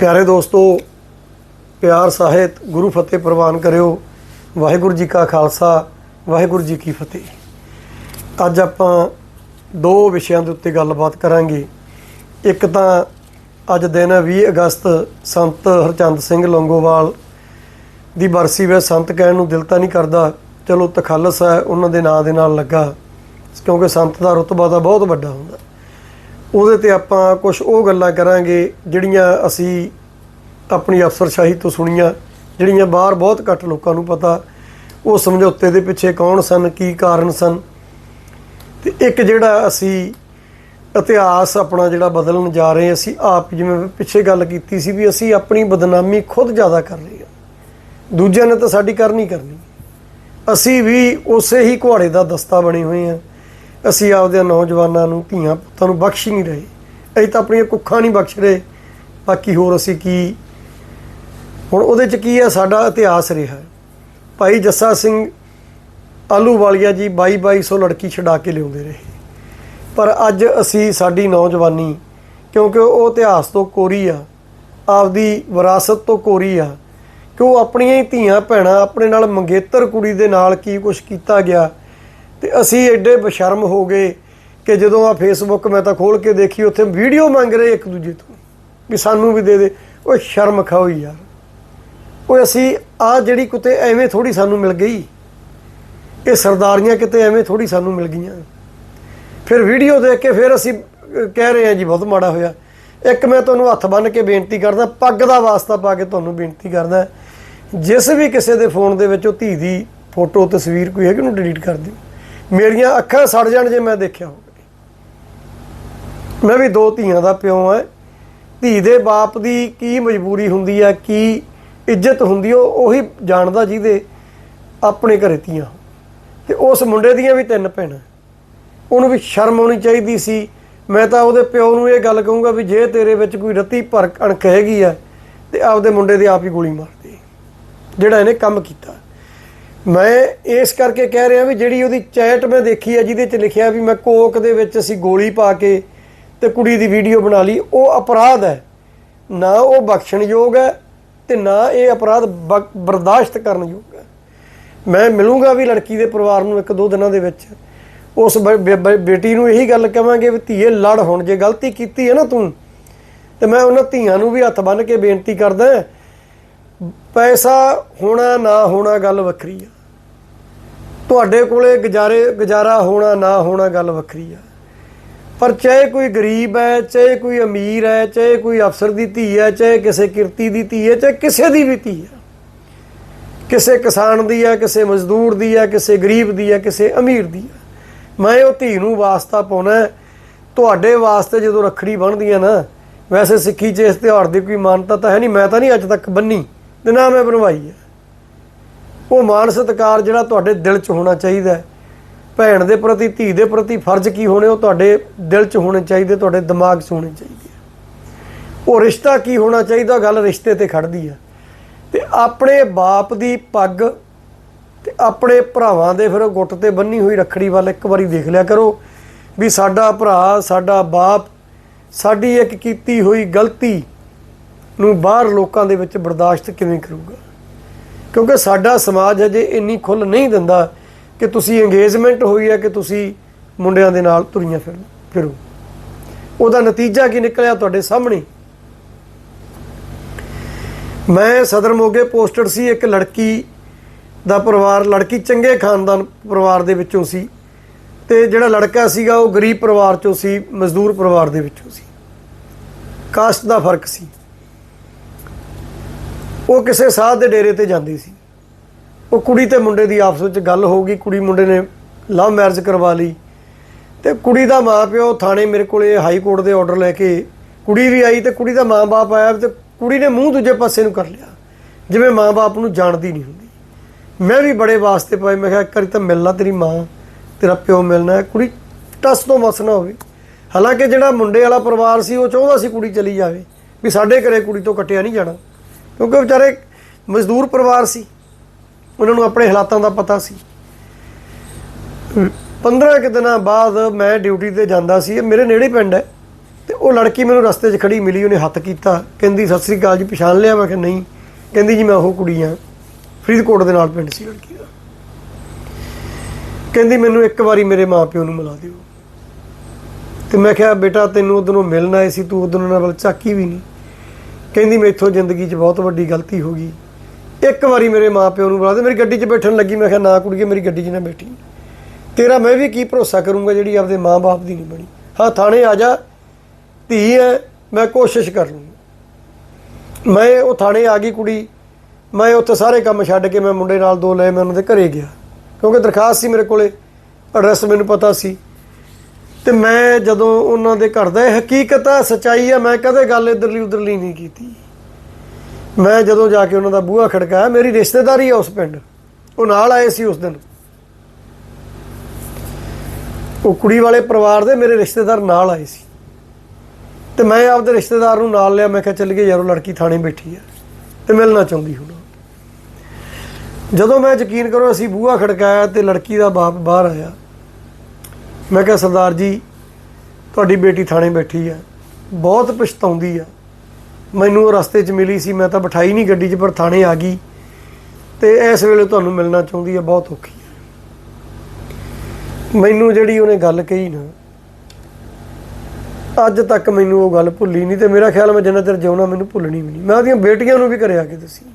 ਪਿਆਰੇ ਦੋਸਤੋ, ਪਿਆਰ ਸਾਹਿਤ ਗੁਰੂ ਫਤਿਹ ਪ੍ਰਵਾਨ ਕਰਿਓ। ਵਾਹਿਗੁਰੂ ਜੀ ਕਾ ਖਾਲਸਾ, ਵਾਹਿਗੁਰੂ ਜੀ ਕੀ ਫਤਿਹ। ਅੱਜ ਆਪਾਂ ਦੋ ਵਿਸ਼ਿਆਂ ਦੇ ਉੱਤੇ ਗੱਲਬਾਤ ਕਰਾਂਗੇ। ਇੱਕ ਤਾਂ ਅੱਜ ਦਿਨ ਹੈ 20 ਅਗਸਤ, ਸੰਤ ਹਰਚੰਦ ਸਿੰਘ ਲੰਗੋਵਾਲ ਦੀ ਬਰਸੀ ਵੇ ਸੰਤ ਕਹਿਣ ਨੂੰ ਦਿਲ ਤਾਂ ਨਹੀਂ ਕਰਦਾ, ਚਲੋ ਤਖਲਸ ਹੈ, ਉਹਨਾਂ ਦੇ ਨਾਂ ਦੇ ਨਾਲ ਲੱਗਾ, ਕਿਉਂਕਿ ਸੰਤ ਦਾ ਰਤਬਾ ਤਾਂ ਬਹੁਤ ਵੱਡਾ ਹੁੰਦਾ। ਉਹਦੇ ਤੇ ਆਪਾਂ ਕੁਝ ਉਹ ਗੱਲਾਂ ਕਰਾਂਗੇ ਜਿਹੜੀਆਂ ਅਸੀਂ ਆਪਣੀ ਅਫਸਰਸ਼ਾਹੀ ਤੋਂ ਸੁਣੀਆਂ, ਜਿਹੜੀਆਂ ਬਾਹਰ ਬਹੁਤ ਘੱਟ ਲੋਕਾਂ ਨੂੰ ਪਤਾ। ਉਹ ਸਮਝੌਤੇ ਦੇ ਪਿੱਛੇ ਕੌਣ ਸਨ, ਕੀ ਕਾਰਨ ਸਨ? ਤੇ ਇੱਕ ਜਿਹੜਾ ਅਸੀਂ ਇਤਿਹਾਸ ਆਪਣਾ ਜਿਹੜਾ ਬਦਲਣ ਜਾ ਰਹੇ ਅਸੀਂ ਆਪ ਜਿਵੇਂ ਪਿੱਛੇ ਗੱਲ ਕੀਤੀ ਸੀ ਵੀ ਅਸੀਂ ਆਪਣੀ ਬਦਨਾਮੀ ਖੁਦ ਜ਼ਿਆਦਾ ਕਰ ਰਹੇ ਹਾਂ ਦੂਜਿਆਂ ਨੇ ਤਾਂ ਸਾਡੀ ਕਰਨੀ ਕਰਨੀ। ਅਸੀਂ ਵੀ ਉਸੇ ਹੀ ਘੋੜੇ ਦਾ ਦਸਤਾ ਬਣੇ ਹੋਏ ਹਾਂ। ਅਸੀਂ ਆਪਦੇ ਨੌਜਵਾਨਾਂ ਨੂੰ, ਧੀਆਂ ਪੁੱਤਾਂ ਨੂੰ ਬਖਸ਼ ਹੀ ਨਹੀਂ ਰਹੇ। ਅਸੀਂ ਤਾਂ ਆਪਣੀਆਂ ਕੁੱਖਾਂ ਨਹੀਂ ਬਖਸ਼ ਰਹੇ। ਬਾਕੀ ਹੋਰ ਅਸੀਂ ਕੀ? ਹੁਣ ਉਹਦੇ ਚ ਕੀ ਹੈ? ਸਾਡਾ ਇਤਿਹਾਸ ਰਿਹਾ। ਭਾਈ ਜੱਸਾ ਸਿੰਘ ਆਲੂ ਵਾਲੀਆ ਜੀ 22 2200 ਲੜਕੀ ਛਡਾ ਕੇ ਲਿਆਉਂਦੇ ਰਹੇ। ਪਰ ਅੱਜ ਅਸੀਂ ਸਾਡੀ ਨੌਜਵਾਨੀ, ਕਿਉਂਕਿ ਉਹ ਇਤਿਹਾਸ ਤੋਂ ਕੋਰੀ ਆ, ਆਪਦੀ ਵਿਰਾਸਤ ਤੋਂ ਕੋਰੀ ਆ, ਕਿ ਉਹ ਆਪਣੀਆਂ ਹੀ ਧੀਆਂ, ਭੈਣਾਂ ਆਪਣੇ ਨਾਲ ਮੰਗੇਤਰ ਕੁੜੀ ਦੇ ਨਾਲ ਕੀ ਕੁਝ ਕੀਤਾ ਗਿਆ ਤੇ ਅਸੀਂ ਐਡੇ ਬਸ਼ਰਮ ਹੋ ਗਏ ਕਿ ਜਦੋਂ ਆ ਫੇਸਬੁੱਕ ਮੈਂ ਤਾਂ ਖੋਲ ਕੇ ਦੇਖੀ, ਉੱਥੇ ਵੀਡੀਓ ਮੰਗ ਰਹੇ ਇੱਕ ਦੂਜੇ ਤੋਂ ਵੀ ਸਾਨੂੰ ਵੀ ਦੇ ਦੇ। ਉਹ ਸ਼ਰਮ ਖਾਓ ਯਾਰ। ਉਹ ਅਸੀਂ ਆ ਜਿਹੜੀ ਕਿਤੇ ਐਵੇਂ ਥੋੜੀ ਸਾਨੂੰ ਮਿਲ ਗਈ, ਇਹ ਸਰਦਾਰੀਆਂ ਕਿਤੇ ਐਵੇਂ ਥੋੜੀ ਸਾਨੂੰ ਮਿਲ ਗਈਆਂ। ਫਿਰ ਵੀਡੀਓ ਦੇਖ ਕੇ ਫਿਰ ਅਸੀਂ ਕਹਿ ਰਹੇ ਹਾਂ ਜੀ, ਬਹੁਤ ਮਾੜਾ ਹੋਇਆ। ਇੱਕ ਮੈਂ ਤੁਹਾਨੂੰ ਹੱਥ ਬੰਨ੍ਹ ਕੇ ਬੇਨਤੀ ਕਰਦਾ, ਪੱਗ ਦਾ ਵਾਸਤਾ ਪਾ ਕੇ ਤੁਹਾਨੂੰ ਬੇਨਤੀ ਕਰਦਾ, ਜਿਸ ਵੀ ਕਿਸੇ ਦੇ ਫੋਨ ਦੇ ਵਿੱਚ ਉਹ ਧੀ ਦੀ ਫੋਟੋ, ਤਸਵੀਰ ਕੋਈ ਹੈਗੀ ਉਹਨੂੰ ਡਿਲੀਟ ਕਰ ਦਿਓ। ਮੇਰੀਆਂ ਅੱਖਾਂ ਸੜ ਜਾਣ ਜੇ ਮੈਂ ਦੇਖਿਆ ਹੋਵੇ। ਮੈਂ ਵੀ ਦੋ ਧੀਆਂ ਦਾ ਪਿਓ ਆ ਧੀ ਦੇ ਬਾਪ ਦੀ ਕੀ ਮਜਬੂਰੀ ਹੁੰਦੀ ਆ ਕੀ ਇੱਜ਼ਤ ਹੁੰਦੀ, ਉਹ ਉਹੀ ਜਾਣਦਾ ਜਿਹਦੇ ਆਪਣੇ ਘਰੇ ਧੀਆਂ ਹੋਣ। ਤੇ ਉਸ ਮੁੰਡੇ ਦੀਆਂ ਵੀ ਤਿੰਨ ਭੈਣਾਂ। ਉਹਨੂੰ ਵੀ ਸ਼ਰਮ ਆਉਣੀ ਚਾਹੀਦੀ ਸੀ। ਮੈਂ ਤਾਂ ਉਹਦੇ ਪਿਓ ਨੂੰ ਇਹ ਗੱਲ ਕਹੂੰਗਾ ਵੀ ਜੇ ਤੇਰੇ ਵਿੱਚ ਕੋਈ ਰੱਤੀ ਭਰ ਅਣਖ ਹੈਗੀ ਆ ਤੇ ਆਪਦੇ ਮੁੰਡੇ ਦੇ ਆਪ ਹੀ ਗੋਲੀ ਮਾਰਦੇ ਜਿਹੜਾ ਇਹਨੇ ਕੰਮ ਕੀਤਾ। ਮੈਂ ਇਸ ਕਰਕੇ ਕਹਿ ਰਿਹਾ ਵੀ ਜਿਹੜੀ ਉਹਦੀ ਚੈਟ ਮੈਂ ਦੇਖੀ ਹੈ ਜਿਹਦੇ 'ਚ ਲਿਖਿਆ ਵੀ ਮੈਂ ਕੋਕ ਦੇ ਵਿੱਚ ਅਸੀਂ ਗੋਲੀ ਪਾ ਕੇ ਤੇ ਕੁੜੀ ਦੀ ਵੀਡੀਓ ਬਣਾ ਲਈ, ਉਹ ਅਪਰਾਧ ਹੈ। ਨਾ ਉਹ ਬਖਸ਼ਣਯੋਗ ਹੈ ਤੇ ਨਾ ਇਹ ਅਪਰਾਧ ਬ- ਬਰਦਾਸ਼ਤ ਕਰਨਯੋਗ ਹੈ। ਮੈਂ ਮਿਲੂੰਗਾ ਵੀ ਲੜਕੀ ਦੇ ਪਰਿਵਾਰ ਨੂੰ ਇੱਕ ਦੋ ਦਿਨਾਂ ਦੇ ਵਿੱਚ। ਉਸ ਬ- ਬ- ਬ- ਬੇਟੀ ਨੂੰ ਇਹੀ ਗੱਲ ਕਵਾਂਗੇ ਵੀ ਧੀਏ ਲੜ ਹੁਣ, ਜੇ ਗਲਤੀ ਕੀਤੀ ਹੈ ਨਾ ਤੂੰ, ਤੇ ਮੈਂ ਉਹਨਾਂ ਧੀਆਂ ਨੂੰ ਵੀ ਹੱਥ ਬੰਨ੍ਹ ਕੇ ਬੇਨਤੀ ਕਰਦਾ, ਪੈਸਾ ਹੋਣਾ ਨਾ ਹੋਣਾ ਗੱਲ ਵੱਖਰੀ ਆ। ਤੁਹਾਡੇ ਕੋਲੇ ਗੁਜ਼ਾਰੇ ਗੁਜ਼ਾਰਾ ਹੋਣਾ, ਨਾ ਹੋਣਾ ਗੱਲ ਵੱਖਰੀ ਆ। ਪਰ ਚਾਹੇ ਕੋਈ ਗਰੀਬ ਹੈ, ਚਾਹੇ ਕੋਈ ਅਮੀਰ ਹੈ, ਚਾਹੇ ਕੋਈ ਅਫਸਰ ਦੀ ਧੀ ਹੈ, ਚਾਹੇ ਕਿਸੇ ਕਿਰਤੀ ਦੀ ਧੀ ਹੈ, ਚਾਹੇ ਕਿਸੇ ਦੀ ਵੀ ਧੀ ਹੈ। ਕਿਸੇ ਕਿਸਾਨ ਦੀ ਹੈ, ਕਿਸੇ ਮਜ਼ਦੂਰ ਦੀ ਹੈ, ਕਿਸੇ ਗਰੀਬ ਦੀ ਹੈ, ਕਿਸੇ ਅਮੀਰ ਦੀ ਹੈ। ਮੈਂ ਉਹ ਧੀ ਨੂੰ ਵਾਸਤਾ ਪਾਉਣਾ ਤੁਹਾਡੇ ਵਾਸਤੇ ਜਦੋਂ ਰੱਖੜੀ ਬਣਦੀ ਹੈ ਨਾ, ਵੈਸੇ ਸਿੱਖੀ 'ਚ ਇਸ ਤਿਉਹਾਰ ਦੀ ਕੋਈ ਮਾਨਤਾ ਤਾਂ ਹੈ ਨਹੀਂ। ਮੈਂ ਤਾਂ ਨਹੀਂ ਅੱਜ ਤੱਕ ਬੰਨੀ। ਤੇ ਨਾ ਮੈਂ ਬਣਵਾਈ ਹੈ। ਉਹ ਮਾਣ ਸਤਿਕਾਰ ਜਿਹੜਾ ਤੁਹਾਡੇ ਦਿਲ 'ਚ ਹੋਣਾ ਚਾਹੀਦਾ ਭੈਣ ਦੇ ਪ੍ਰਤੀ, ਧੀ ਦੇ ਪ੍ਰਤੀ ਫਰਜ਼ ਕੀ ਹੋਣੇ, ਉਹ ਤੁਹਾਡੇ ਦਿਲ 'ਚ ਹੋਣੇ ਚਾਹੀਦੇ, ਤੁਹਾਡੇ ਦਿਮਾਗ 'ਚ ਹੋਣੇ ਚਾਹੀਦੇ ਆ। ਉਹ ਰਿਸ਼ਤਾ ਕੀ ਹੋਣਾ ਚਾਹੀਦਾ ਗੱਲ ਰਿਸ਼ਤੇ ਤੇ ਖੜਦੀ ਆ। ਤੇ ਆਪਣੇ ਬਾਪ ਦੀ ਪੱਗ ਤੇ ਆਪਣੇ ਭਰਾਵਾਂ ਦੇ ਫਿਰ ਗੁੱਟ ਤੇ ਬੰਨੀ ਹੋਈ ਰੱਖੜੀ ਵੱਲ ਇੱਕ ਵਾਰੀ ਦੇਖ ਲਿਆ ਕਰੋ ਵੀ ਸਾਡਾ ਭਰਾ, ਸਾਡਾ ਬਾਪ, ਸਾਡੀ ਇੱਕ ਕੀਤੀ ਹੋਈ ਗਲਤੀ ਨੂੰ ਬਾਹਰ ਲੋਕਾਂ ਦੇ ਵਿੱਚ ਬਰਦਾਸ਼ਤ ਕਿਵੇਂ ਕਰੂਗਾ? ਕਿਉਂਕਿ ਸਾਡਾ ਸਮਾਜ ਅਜੇ ਇੰਨੀ ਖੁੱਲ ਨਹੀਂ ਦਿੰਦਾ ਕਿ ਤੁਸੀਂ ਇੰਗੇਜਮੈਂਟ ਹੋਈ ਹੈ ਕਿ ਤੁਸੀਂ ਮੁੰਡਿਆਂ ਦੇ ਨਾਲ ਤੁਰੀਆਂ ਫਿਰ ਫਿਰੋ। ਉਹਦਾ ਨਤੀਜਾ ਕੀ ਨਿਕਲਿਆ ਤੁਹਾਡੇ ਸਾਹਮਣੇ? ਮੈਂ ਸਦਰ ਮੋਗੇ ਪੋਸਟਡ ਸੀ, ਇੱਕ ਲੜਕੀ ਦਾ ਪਰਿਵਾਰ, ਲੜਕੀ ਚੰਗੇ ਖਾਨਦਾਨ ਪਰਿਵਾਰ ਦੇ ਵਿੱਚੋਂ ਸੀ ਤੇ ਜਿਹੜਾ ਲੜਕਾ ਸੀਗਾ ਉਹ ਗਰੀਬ ਪਰਿਵਾਰ ਚੋਂ ਸੀ, ਮਜ਼ਦੂਰ ਪਰਿਵਾਰ ਦੇ ਵਿੱਚੋਂ ਸੀ। ਕਾਸਟ ਦਾ ਫ਼ਰਕ ਸੀ। ਉਹ ਕਿਸੇ ਸਾਧ ਦੇ ਡੇਰੇ ਤੇ ਜਾਂਦੀ ਸੀ। ਉਹ ਕੁੜੀ ਤੇ ਮੁੰਡੇ ਦੀ ਆਪਸ ਵਿੱਚ ਗੱਲ ਹੋ ਗਈ। ਕੁੜੀ ਮੁੰਡੇ ਨੇ ਲਵ ਮੈਰਿਜ ਕਰਵਾ ਲਈ। ਤੇ ਕੁੜੀ ਦਾ ਮਾਪਿਓ ਥਾਣੇ ਮੇਰੇ ਕੋਲੇ ਹਾਈ ਕੋਰਟ ਦੇ ਆਰਡਰ ਲੈ ਕੇ ਕੁੜੀ ਵੀ ਆਈ ਤੇ ਕੁੜੀ ਦਾ ਮਾਂ-ਬਾਪ ਆਇਆ ਤੇ ਕੁੜੀ ਨੇ ਮੂੰਹ ਦੂਜੇ ਪਾਸੇ ਨੂੰ ਕਰ ਲਿਆ। ਜਿਵੇਂ ਮਾਂ-ਬਾਪ ਨੂੰ ਜਾਣਦੀ ਨਹੀਂ ਹੁੰਦੀ। ਮੈਂ ਵੀ ਬੜੇ ਵਾਸਤੇ ਪਾਏ। ਮੈਂ ਕਿਹਾ, ਇੱਕ ਵਾਰੀ ਤਾਂ ਮਿਲਣਾ ਤੇਰੀ ਮਾਂ, ਤੇਰਾ ਪਿਓ ਮਿਲਣਾ ਕੁੜੀ ਟਸ ਤੋਂ ਮਸ ਨਾ ਹੋਵੇ। ਹਾਲਾਂਕਿ ਜਿਹੜਾ ਮੁੰਡੇ ਵਾਲਾ ਪਰਿਵਾਰ ਸੀ, ਉਹ ਚਾਹੁੰਦਾ ਸੀ ਕੁੜੀ ਚਲੀ ਜਾਵੇ। ਵੀ ਸਾਡੇ ਘਰੇ ਕੁੜੀ ਤੋਂ ਕੱਟਿਆ ਨਹੀਂ ਜਾਣਾ। ਕਿਉਂਕਿ ਵਿਚਾਰੇ ਮਜ਼ਦੂਰ ਪਰਿਵਾਰ ਸੀ। ਉਹਨਾਂ ਨੂੰ ਆਪਣੇ ਹਾਲਾਤਾਂ ਦਾ ਪਤਾ ਸੀ। 15 ਕਿ ਦਿਨਾਂ ਬਾਅਦ ਮੈਂ ਡਿਊਟੀ ਤੇ ਜਾਂਦਾ ਸੀ। ਮੇਰੇ ਨੇੜੇ ਪਿੰਡ ਹੈ ਤੇ ਉਹ ਲੜਕੀ ਮੈਨੂੰ ਰਸਤੇ 'ਚ ਖੜੀ ਮਿਲੀ, ਉਹਨੇ ਹੱਥ ਕੀਤਾ। ਕਹਿੰਦੀ, ਸਤਿ ਸ੍ਰੀ ਅਕਾਲ ਜੀ, ਪਛਾਣ ਲਿਆ? ਮੈਂ ਕਿਹਾ, ਨਹੀਂ। ਕਹਿੰਦੀ, ਜੀ, ਮੈਂ ਉਹ ਕੁੜੀ ਆ ਫਰੀਦਕੋਟ ਦੇ ਨਾਲ ਪਿੰਡ ਸੀ ਲੜਕੀ ਦਾ। ਕਹਿੰਦੀ, ਮੈਨੂੰ ਇੱਕ ਵਾਰੀ ਮੇਰੇ ਮਾਪਿਓ ਨੂੰ ਮਿਲਾ ਦਿਓ। ਤੇ ਮੈਂ ਕਿਹਾ, ਬੇਟਾ, ਤੈਨੂੰ ਉਦੋਂ ਮਿਲਣ ਆਏ ਸੀ, ਤੂੰ ਉਦੋਂ ਉਹਨਾਂ ਵੱਲ ਝਾਕੀ ਵੀ ਨਹੀਂ। ਕਹਿੰਦੀ ਮੇਥੋਂ ਜ਼ਿੰਦਗੀ 'ਚ ਬਹੁਤ ਵੱਡੀ ਗਲਤੀ ਹੋ ਗਈ। ਇੱਕ ਵਾਰੀ ਮੇਰੇ ਮਾਪਿਓ ਨੂੰ ਬੁਲਾ ਦੇ, ਮੇਰੀ ਗੱਡੀ 'ਚ ਬੈਠਣ ਲੱਗੀ, ਮੈਂ ਕਿਹਾ, ਨਾ ਕੁੜੀਏ, ਮੇਰੀ ਗੱਡੀ 'ਚ ਨਾ ਬੈਠੀ। ਤੇਰਾ ਮੈਂ ਵੀ ਕੀ ਭਰੋਸਾ ਕਰੂੰਗਾ ਜਿਹੜੀ ਆਪਦੇ ਮਾਂ-ਬਾਪ ਦੀ ਨਹੀਂ ਬਣੀ। ਹਾਂ, ਥਾਣੇ ਆ ਜਾ, ਧੀ ਹੈ ਮੈਂ ਕੋਸ਼ਿਸ਼ ਕਰ ਲੂੰਗਾ। ਮੈਂ ਉਹ ਥਾਣੇ ਆ ਗਈ ਕੁੜੀ, ਮੈਂ ਉੱਥੇ ਸਾਰੇ ਕੰਮ ਛੱਡ ਕੇ ਮੈਂ ਮੁੰਡੇ ਨਾਲ ਦੋ ਲਏ, ਮੈਂ ਉਹਨਾਂ ਦੇ ਘਰੇ ਗਿਆ। ਕਿਉਂਕਿ ਦਰਖਾਸਤ ਸੀ ਮੇਰੇ ਕੋਲੇ ਐਡਰੈਸ ਮੈਨੂੰ ਪਤਾ ਸੀ। ਤੇ ਮੈਂ ਜਦੋਂ ਉਹਨਾਂ ਦੇ ਘਰ ਦਾ ਇਹ ਹਕੀਕਤ ਆ, ਸਚਾਈ ਆ, ਮੈਂ ਕਦੇ ਗੱਲ ਇਧਰਲੀ ਉਧਰਲੀ ਨਹੀਂ ਕੀਤੀ। ਮੈਂ ਜਦੋਂ ਜਾ ਕੇ ਉਹਨਾਂ ਦਾ ਬੂਹਾ ਖੜਕਾਇਆ, ਮੇਰੀ ਰਿਸ਼ਤੇਦਾਰੀ ਆ ਉਸ ਪਿੰਡ। ਉਹ ਨਾਲ ਆਏ ਸੀ ਉਸ ਦਿਨ। ਉਹ ਕੁੜੀ ਵਾਲੇ ਪਰਿਵਾਰ ਦੇ ਮੇਰੇ ਰਿਸ਼ਤੇਦਾਰ ਨਾਲ ਆਏ ਸੀ। ਤੇ ਮੈਂ ਆਪਦੇ ਰਿਸ਼ਤੇਦਾਰ ਨੂੰ ਨਾਲ ਲਿਆ, ਮੈਂ ਕਿਹਾ, ਚੱਲ ਗਏ ਯਾਰ ਲੜਕੀ ਥਾਣੇ ਬੈਠੀ ਆ, ਤੇ ਮਿਲਣਾ ਚਾਹੁੰਦੀ ਹੁਣ। ਜਦੋਂ ਮੈਂ ਯਕੀਨ ਕਰੋ ਅਸੀਂ ਬੂਹਾ ਖੜਕਾਇਆ ਤੇ ਲੜਕੀ ਦਾ ਬਾਪ ਬਾਹਰ ਆਇਆ ਮੈਂ ਕਿਹਾ, ਸਰਦਾਰ ਜੀ, ਤੁਹਾਡੀ ਬੇਟੀ ਥਾਣੇ ਬੈਠੀ ਆ, ਬਹੁਤ ਪਛਤਾਉਂਦੀ ਆ। ਮੈਨੂੰ ਉਹ ਰਸਤੇ 'ਚ ਮਿਲੀ ਸੀ, ਮੈਂ ਤਾਂ ਬਿਠਾਈ ਨਹੀਂ ਗੱਡੀ 'ਚ, ਪਰ ਥਾਣੇ ਆ ਗਈ ਤੇ ਇਸ ਵੇਲੇ ਤੁਹਾਨੂੰ ਮਿਲਣਾ ਚਾਹੁੰਦੀ ਆ, ਬਹੁਤ ਔਖੀ ਆ। ਮੈਨੂੰ ਜਿਹੜੀ ਉਹਨੇ ਗੱਲ ਕਹੀ ਨਾ, ਅੱਜ ਤੱਕ ਮੈਨੂੰ ਉਹ ਗੱਲ ਭੁੱਲੀ ਨਹੀਂ ਤੇ ਮੇਰਾ ਖਿਆਲ ਮੈਂ ਜਿੰਨਾ ਚਿਰ ਜਿਉਣਾ ਮੈਨੂੰ ਭੁੱਲਣੀ ਵੀ ਨਹੀਂ। ਮੈਂ ਉਹਦੀਆਂ ਬੇਟੀਆਂ ਨੂੰ ਵੀ ਕਰਿਆ ਕੇ ਤੁਸੀਂ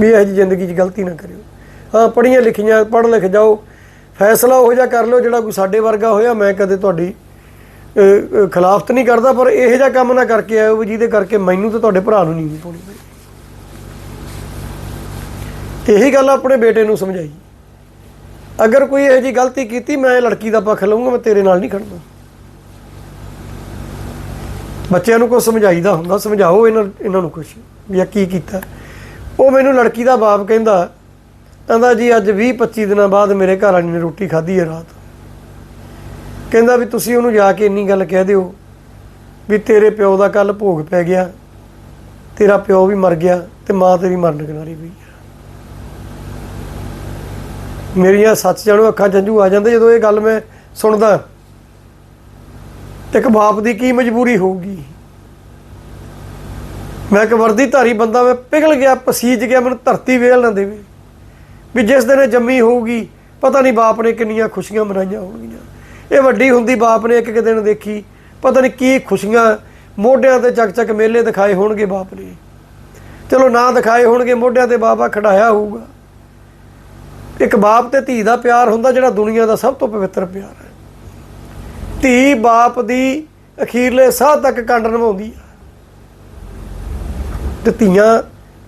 ਵੀ ਇਹ ਜਿਹੀ ਜ਼ਿੰਦਗੀ 'ਚ ਗਲਤੀ ਨਾ ਕਰਿਓ। ਹਾਂ, ਪੜ੍ਹੀਆਂ ਲਿਖੀਆਂ, ਪੜ੍ਹ ਲਿਖ ਜਾਓ ਫੈਸਲਾ ਉਹੋ ਜਿਹਾ ਕਰ ਲਿਓ ਜਿਹੜਾ ਕੋਈ ਸਾਡੇ ਵਰਗਾ ਹੋਇਆ, ਮੈਂ ਕਦੇ ਤੁਹਾਡੀ ਖਿਲਾਫਤ ਨਹੀਂ ਕਰਦਾ, ਪਰ ਇਹੋ ਜਿਹਾ ਕੰਮ ਨਾ ਕਰਕੇ ਆਇਓ ਵੀ ਜਿਹਦੇ ਕਰਕੇ ਮੈਨੂੰ ਤੇ ਤੁਹਾਡੇ ਭਰਾ ਨੂੰ ਨਹੀਂ ਪਾਉਣੀ ਪਈ। ਇਹੀ ਗੱਲ ਆਪਣੇ ਬੇਟੇ ਨੂੰ ਸਮਝਾਈ। ਅਗਰ ਕੋਈ ਇਹੋ ਜਿਹੀ ਗਲਤੀ ਕੀਤੀ, ਮੈਂ ਲੜਕੀ ਦਾ ਪੱਖ ਲਵਾਂਗਾ ਮੈਂ ਤੇਰੇ ਨਾਲ ਨਹੀਂ ਖੜਦਾ ਬੱਚਿਆਂ ਨੂੰ ਕੁਝ ਸਮਝਾਈਦਾ ਹੁੰਦਾ, ਸਮਝਾਓ ਇਹਨਾਂ ਇਹਨਾਂ ਨੂੰ ਕੁਝ ਵੀ ਇਹ ਕੀ ਕੀਤਾ। ਉਹ ਮੈਨੂੰ ਲੜਕੀ ਦਾ ਬਾਪ ਕਹਿੰਦਾ ਕਹਿੰਦਾ ਜੀ, ਅੱਜ 20 25 ਦਿਨਾਂ ਬਾਅਦ ਮੇਰੇ ਘਰ ਵਾਲੀ ਨੇ ਰੋਟੀ ਖਾਧੀ ਹੈ ਰਾਤ। ਕਹਿੰਦਾ ਵੀ ਤੁਸੀਂ ਉਹਨੂੰ ਜਾ ਕੇ ਇੰਨੀ ਗੱਲ ਕਹਿ ਦਿਓ ਵੀ ਤੇਰੇ ਪਿਓ ਦਾ ਕੱਲ ਭੋਗ ਪੈ ਗਿਆ, ਤੇਰਾ ਪਿਓ ਵੀ ਮਰ ਗਿਆ ਤੇ ਮਾਂ ਤੇਰੀ ਮਰਨ ਕਿਨਾਰੀ ਪਈ ਆ ਮੇਰੀਆਂ ਸੱਚ ਜਾਣੋ ਅੱਖਾਂ ਜੰਝੂ ਆ ਜਾਂਦੇ ਜਦੋਂ ਇਹ ਗੱਲ ਮੈਂ ਸੁਣਦਾ, ਇੱਕ ਬਾਪ ਦੀ ਕੀ ਮਜਬੂਰੀ ਹੋਊਗੀ? ਮੈਂ ਇੱਕ ਵਰਦੀ ਧਾਰੀ ਬੰਦਾ, ਮੈਂ ਪਿਘਲ ਗਿਆ, ਪਸੀਜ ਗਿਆ, ਮੈਨੂੰ ਧਰਤੀ ਵੇਲ ਨਾ ਦੇਵੇ। ਵੀ ਜਿਸ ਦਿਨ ਇਹ ਜੰਮੀ ਹੋਊਗੀ, ਪਤਾ ਨਹੀਂ ਬਾਪ ਨੇ ਕਿੰਨੀਆਂ ਖੁਸ਼ੀਆਂ ਮਨਾਈਆਂ ਹੋਣਗੀਆਂ। ਇਹ ਵੱਡੀ ਹੁੰਦੀ ਬਾਪ ਨੇ ਇੱਕ ਇੱਕ ਦਿਨ ਦੇਖੀ, ਪਤਾ ਨਹੀਂ ਕੀ ਖੁਸ਼ੀਆਂ ਮੋਢਿਆਂ ਤੇ ਚੱਕ ਚੱਕ ਮੇਲੇ ਦਿਖਾਏ ਹੋਣਗੇ ਬਾਪ ਨੇ। ਚਲੋ ਨਾ ਦਿਖਾਏ ਹੋਣਗੇ, ਮੋਢਿਆਂ ਤੇ ਬਾਬਾ ਖੜਾਇਆ ਹੋਊਗਾ। ਇੱਕ ਬਾਪ ਤੇ ਧੀ ਦਾ ਪਿਆਰ ਹੁੰਦਾ ਜਿਹੜਾ ਦੁਨੀਆ ਦਾ ਸਭ ਤੋਂ ਪਵਿੱਤਰ ਪਿਆਰ ਹੈ। ਧੀ ਬਾਪ ਦੀ ਅਖੀਰਲੇ ਸਾਹ ਤੱਕ ਕੰਡ ਨਿਭਾਉਂਦੀ ਆ। ਤੇ ਧੀਆਂ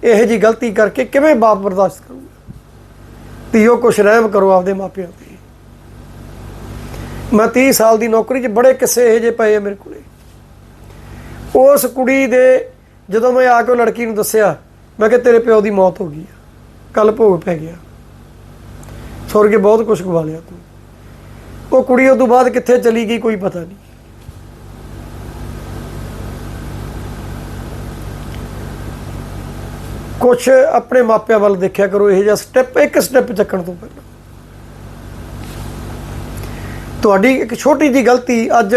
ਇਹੋ ਜੀ ਗਲਤੀ ਕਰਕੇ ਕਿਵੇਂ ਬਾਪ ਬਰਦਾਸ਼ਤ ਕਰੂਗਾ? ਧੀਓ ਕੁਛ ਰਹਿਮ ਕਰੋ ਆਪਦੇ ਮਾਪਿਆਂ ਤੇ ਮੈਂ 30 ਸਾਲ ਦੀ ਨੌਕਰੀ 'ਚ ਬੜੇ ਕਿੱਸੇ ਇਹੋ ਜਿਹੇ ਪਏ ਆ ਮੇਰੇ ਕੋਲੇ। ਉਸ ਕੁੜੀ ਦੇ ਜਦੋਂ ਮੈਂ ਆ ਕੇ ਉਹ ਲੜਕੀ ਨੂੰ ਦੱਸਿਆ, ਮੈਂ ਕਿ ਤੇਰੇ ਪਿਓ ਦੀ ਮੌਤ ਹੋ ਗਈ ਆ ਕੱਲ ਭੋਗ ਪੈ ਗਿਆ। ਸੁਰਗੇ ਬਹੁਤ ਕੁਝ ਗਵਾ ਲਿਆ ਤੂੰ। ਉਹ ਕੁੜੀ ਉਸ ਤੋਂ ਬਾਅਦ ਕਿੱਥੇ ਚਲੀ ਗਈ ਕੋਈ ਪਤਾ ਨਹੀਂ। ਕੁਛ ਆਪਣੇ ਮਾਪਿਆਂ ਵੱਲ ਦੇਖਿਆ ਕਰੋ, ਇਹ ਜਿਹਾ ਸਟੈਪ ਇੱਕ ਸਟੈਪ ਚੱਕਣ ਤੋਂ ਪਹਿਲਾਂ। ਤੁਹਾਡੀ ਇੱਕ ਛੋਟੀ ਜੀ ਗਲਤੀ, ਅੱਜ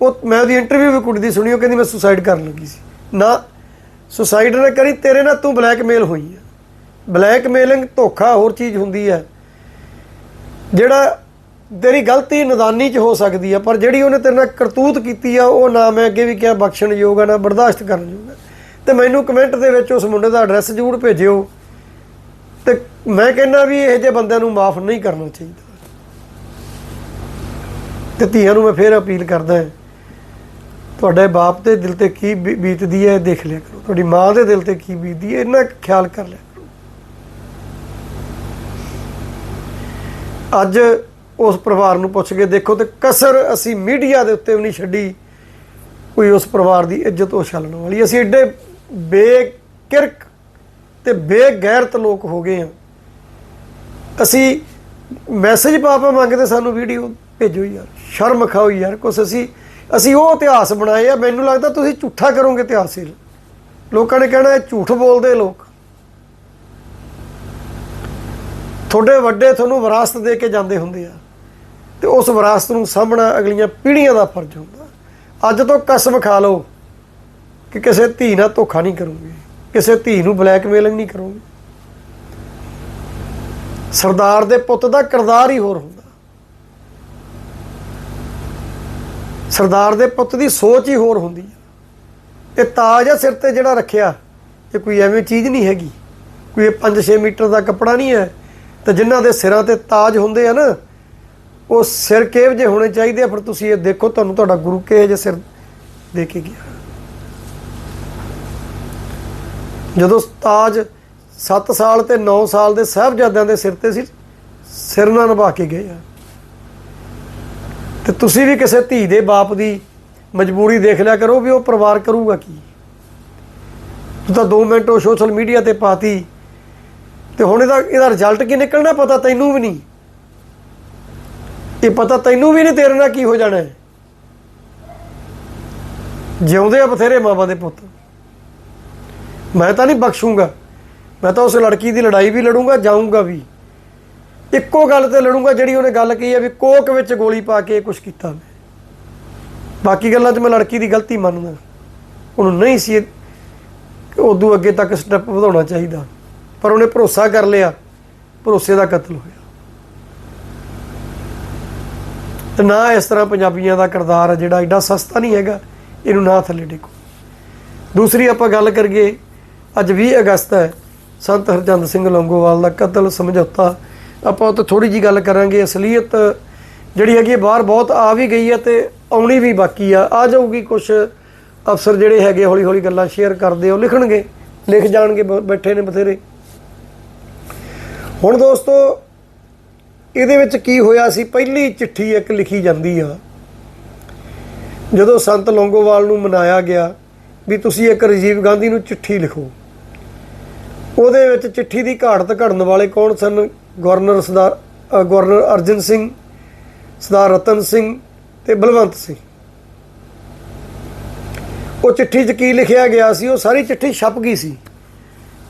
ਉਹ ਮੈਂ ਉਹਦੀ ਇੰਟਰਵਿਊ ਵੀ ਕੁੜੀ ਦੀ ਸੁਣੀ, ਉਹ ਕਹਿੰਦੀ ਮੈਂ ਸੁਸਾਈਡ ਕਰਨ ਲੱਗੀ ਸੀ। ਨਾ ਸੁਸਾਈਡ ਨਾ ਕਰੀ, ਤੇਰੇ ਨਾਲ ਤੂੰ ਬਲੈਕਮੇਲ ਹੋਈ ਹੈ ਬਲੈਕਮੇਲਿੰਗ ਧੋਖਾ ਹੋਰ ਚੀਜ਼ ਹੁੰਦੀ ਹੈ ਜਿਹੜਾ ਤੇਰੀ ਗਲਤੀ ਨਦਾਨੀ ਚ ਹੋ ਸਕਦੀ ਹੈ ਪਰ ਜਿਹੜੀ ਉਹਨੇ ਤੇਰੇ ਨਾਲ ਕਰਤੂਤ ਕੀਤੀ ਆ, ਉਹ ਨਾ ਮੈਂ ਅੱਗੇ ਵੀ ਕਿਹਾ ਬਖਸ਼ਣ ਯੋਗ ਆ, ਨਾ ਬਰਦਾਸ਼ਤ ਕਰਨ ਯੋਗ ਹੈ ਤੇ ਮੈਨੂੰ ਕਮੈਂਟ ਦੇ ਵਿੱਚ ਉਸ ਮੁੰਡੇ ਦਾ ਐਡਰੈਸ ਜ਼ਰੂਰ ਭੇਜਿਓ। ਤੇ ਮੈਂ ਕਹਿੰਦਾ ਵੀ ਇਹੋ ਜਿਹੇ ਬੰਦਿਆਂ ਨੂੰ ਮਾਫ ਨਹੀਂ ਕਰਨਾ ਚਾਹੀਦਾ। ਤੇ ਧੀਆਂ ਨੂੰ ਮੈਂ ਫੇਰ ਅਪੀਲ ਕਰਦਾ ਹਾਂ, ਤੁਹਾਡੇ ਬਾਪ ਦੇ ਦਿਲ ਤੇ ਕੀ ਬੀ- ਬੀਤਦੀ ਹੈ ਇਹ ਦੇਖ ਲਿਆ ਕਰੋ। ਤੁਹਾਡੀ ਮਾਂ ਦੇ ਦਿਲ ਤੇ ਕੀ ਬੀਤਦੀ ਹੈ ਇਹਨਾਂ ਖਿਆਲ ਕਰ ਲਿਆ ਕਰੋ। ਅੱਜ ਉਸ ਪਰਿਵਾਰ ਨੂੰ ਪੁੱਛ ਕੇ ਦੇਖੋ ਤੇ ਕਸਰ ਅਸੀਂ ਮੀਡੀਆ ਦੇ ਉੱਤੇ ਵੀ ਨਹੀਂ ਛੱਡੀ, ਕੋਈ ਉਸ ਪਰਿਵਾਰ ਦੀ ਇੱਜ਼ਤ ਉਛਾਲਣ ਵਾਲੀ। ਅਸੀਂ ਐਡੇ ਬੇਕਿਰਕ ਤੇ ਬੇਗੈਰਤ ਲੋਕ ਹੋ ਗਏ ਆ। ਅਸੀਂ ਮੈਸੇਜ ਪਾਪਾ ਮੰਗਦੇ, ਸਾਨੂੰ ਵੀਡੀਓ ਭੇਜੋ ਯਾਰ। ਸ਼ਰਮ ਖਾਓ ਯਾਰ, ਕੁਛ ਅਸੀਂ ਅਸੀਂ ਉਹ ਇਤਿਹਾਸ ਬਣਾਏ ਆ, ਮੈਨੂੰ ਲੱਗਦਾ ਤੁਸੀਂ ਝੂਠਾ ਕਰੋਗੇ ਇਤਿਹਾਸ। ਇਹ ਲੋਕਾਂ ਨੇ ਕਹਿਣਾ, ਇਹ ਝੂਠ ਬੋਲਦੇ ਲੋਕ। ਤੁਹਾਡੇ ਵੱਡੇ ਤੁਹਾਨੂੰ ਵਿਰਾਸਤ ਦੇ ਕੇ ਜਾਂਦੇ ਹੁੰਦੇ ਆ। ਤੇ ਉਸ ਵਿਰਾਸਤ ਨੂੰ ਸਾਹਮਣਾ ਅਗਲੀਆਂ ਪੀੜ੍ਹੀਆਂ ਦਾ ਫਰਜ਼ ਹੁੰਦਾ। ਅੱਜ ਤੋਂ ਕਸਮ ਖਾ ਲਓ। ਕਿ ਕਿਸੇ ਧੀ ਨਾਲ ਧੋਖਾ ਨਹੀਂ ਕਰੂੰਗੀ, ਕਿਸੇ ਧੀ ਨੂੰ ਬਲੈਕਮੇਲਿੰਗ ਨਹੀਂ ਕਰੂੰਗੀ। ਸਰਦਾਰ ਦੇ ਪੁੱਤ ਦਾ ਕਿਰਦਾਰ ਹੀ ਹੋਰ ਹੁੰਦਾ। ਸਰਦਾਰ ਦੇ ਪੁੱਤ ਦੀ ਸੋਚ ਹੀ ਹੋਰ ਹੁੰਦੀ ਹੈ। ਇਹ ਤਾਜ ਆ ਸਿਰ ਤੇ ਜਿਹੜਾ ਰੱਖਿਆ, ਇਹ ਕੋਈ ਐਵੇਂ ਚੀਜ਼ ਨਹੀਂ ਹੈਗੀ। ਕੋਈ 5-6 ਮੀਟਰ ਦਾ ਕੱਪੜਾ ਨਹੀਂ ਹੈ। ਤੇ ਜਿਨ੍ਹਾਂ ਦੇ ਸਿਰਾਂ ਤੇ ਤਾਜ ਹੁੰਦੇ ਆ ਨਾ, ਉਹ ਸਿਰ ਕਿਹੋ ਜਿਹੇ ਹੋਣੇ ਚਾਹੀਦੇ ਆ। ਫਿਰ ਤੁਸੀਂ ਇਹ ਦੇਖੋ, ਤੁਹਾਨੂੰ ਤੁਹਾਡਾ ਗੁਰੂ ਕਿਹੋ ਜਿਹੇ ਸਿਰ ਦੇ ਕੇ ਗਿਆ। ਜਦੋਂ ਤਾਜ 7 ਸਾਲ ਤੇ 9 ਸਾਲ ਦੇ ਸਾਹਿਬਜ਼ਾਦਿਆਂ ਦੇ ਸਿਰ ਤੇ ਸੀ, ਸਿਰ ਨਾਲ ਨਿਭਾ ਕੇ ਗਏ ਆ। ਤੇ ਤੁਸੀਂ ਵੀ ਕਿਸੇ ਧੀ ਦੇ ਬਾਪ ਦੀ ਮਜਬੂਰੀ ਦੇਖ ਲਿਆ ਕਰੋ ਵੀ ਉਹ ਪਰਿਵਾਰ ਕਰੂਗਾ ਕੀ। ਤੂੰ ਤਾਂ 2 ਮਿੰਟ ਉਹ ਸੋਸ਼ਲ ਮੀਡੀਆ ਤੇ ਪਾਤੀ ਤੇ ਹੁਣ ਇਹਦਾ ਇਹਦਾ ਰਿਜ਼ਲਟ ਕੀ ਨਿਕਲਣਾ ਪਤਾ ਤੈਨੂੰ ਵੀ ਨਹੀਂ। ਇਹ ਪਤਾ ਤੈਨੂੰ ਵੀ ਨਹੀਂ ਤੇਰੇ ਨਾਲ ਕੀ ਹੋ ਜਾਣਾ ਜਿਉਂਦੇ ਆ ਬਥੇਰੇ ਮਾਵਾਂ ਦੇ ਪੁੱਤ। ਮੈਂ ਤਾਂ ਨਹੀਂ ਬਖਸ਼ੂੰਗਾ। ਮੈਂ ਤਾਂ ਉਸ ਲੜਕੀ ਦੀ ਲੜਾਈ ਵੀ ਲੜੂੰਗਾ, ਜਾਊਂਗਾ ਵੀ। ਇੱਕੋ ਗੱਲ ਤੇ ਲੜੂੰਗਾ ਜਿਹੜੀ ਉਹਨੇ ਗੱਲ ਕਹੀ ਹੈ ਵੀ ਕੋਕ ਵਿੱਚ ਗੋਲੀ ਪਾ ਕੇ ਕੁਝ ਕੀਤਾ ਮੈਂ। ਬਾਕੀ ਗੱਲਾਂ 'ਚ ਮੈਂ ਲੜਕੀ ਦੀ ਗਲਤੀ ਮੰਨਦਾ। ਉਹਨੂੰ ਨਹੀਂ ਸੀ ਉਦੋਂ ਅੱਗੇ ਤੱਕ ਸਟੈਪ ਵਧਾਉਣਾ ਚਾਹੀਦਾ। ਪਰ ਉਹਨੇ ਭਰੋਸਾ ਕਰ ਲਿਆ। ਭਰੋਸੇ ਦਾ ਕਤਲ ਹੋਇਆ। ਤੇ ਨਾ ਇਸ ਤਰ੍ਹਾਂ ਪੰਜਾਬੀਆਂ ਦਾ ਕਿਰਦਾਰ ਹੈ ਜਿਹੜਾ ਐਡਾ ਸਸਤਾ ਨਹੀਂ ਹੈਗਾ। ਇਹਨੂੰ ਨਾ ਥੱਲੇ ਡੇਕੋ ਦੂਸਰੀ ਆਪਾਂ ਗੱਲ ਕਰੀਏ ਅੱਜ 20 ਅਗਸਤ ਹੈ, ਸੰਤ ਹਰਜੰਦ ਸਿੰਘ ਲੰਗੋਵਾਲ ਦਾ ਕਤਲ ਸਮਝੌਤਾ। ਆਪਾਂ ਉਹ ਤੇ ਥੋੜੀ ਜੀ ਗੱਲ ਕਰਾਂਗੇ, ਅਸਲੀਅਤ ਜਿਹੜੀ ਹੈਗੀ ਹੈ, ਬਾਹਰ ਬਹੁਤ ਆ ਵੀ ਗਈ ਹੈ ਤੇ ਆਉਣੀ ਵੀ ਬਾਕੀ ਆ। ਆ ਜਾਊਗੀ ਕੁਝ ਅਫਸਰ ਜਿਹੜੇ ਹੈਗੇ ਹੌਲੀ ਹੌਲੀ ਗੱਲਾਂ ਸ਼ੇਅਰ ਕਰਦੇ, ਉਹ ਲਿਖਣਗੇ, ਲਿਖ ਜਾਣਗੇ, ਬ- ਬੈਠੇ ਨੇ ਬਥੇਰੇ। ਹੁਣ ਦੋਸਤੋ, ਇਹਦੇ ਵਿੱਚ ਕੀ ਹੋਇਆ ਸੀ? ਪਹਿਲੀ ਚਿੱਠੀ ਇੱਕ ਲਿਖੀ ਜਾਂਦੀ ਆ। ਜਦੋਂ ਸੰਤ ਲੌਂਗੋਵਾਲ ਨੂੰ ਮਨਾਇਆ ਗਿਆ, ਵੀ ਤੁਸੀਂ ਇੱਕ ਰਾਜੀਵ ਗਾਂਧੀ ਨੂੰ ਚਿੱਠੀ ਲਿਖੋ। ਉਹਦੇ ਵਿੱਚ ਚਿੱਠੀ ਦੀ ਘਾੜਤ ਘੜਨ ਵਾਲੇ ਕੌਣ ਸਨ? ਗਵਰਨਰ ਸਰਦਾਰ ਗਵਰਨਰ ਅਰਜਨ ਸਿੰਘ ਸਰਦਾਰ ਰਤਨ ਸਿੰਘ ਤੇ ਬਲਵੰਤ ਸਿੰਘ। ਉਹ ਚਿੱਠੀ 'ਚ ਕੀ ਲਿਖਿਆ ਗਿਆ ਸੀ? ਉਹ ਸਾਰੀ ਚਿੱਠੀ ਛਪ ਗਈ ਸੀ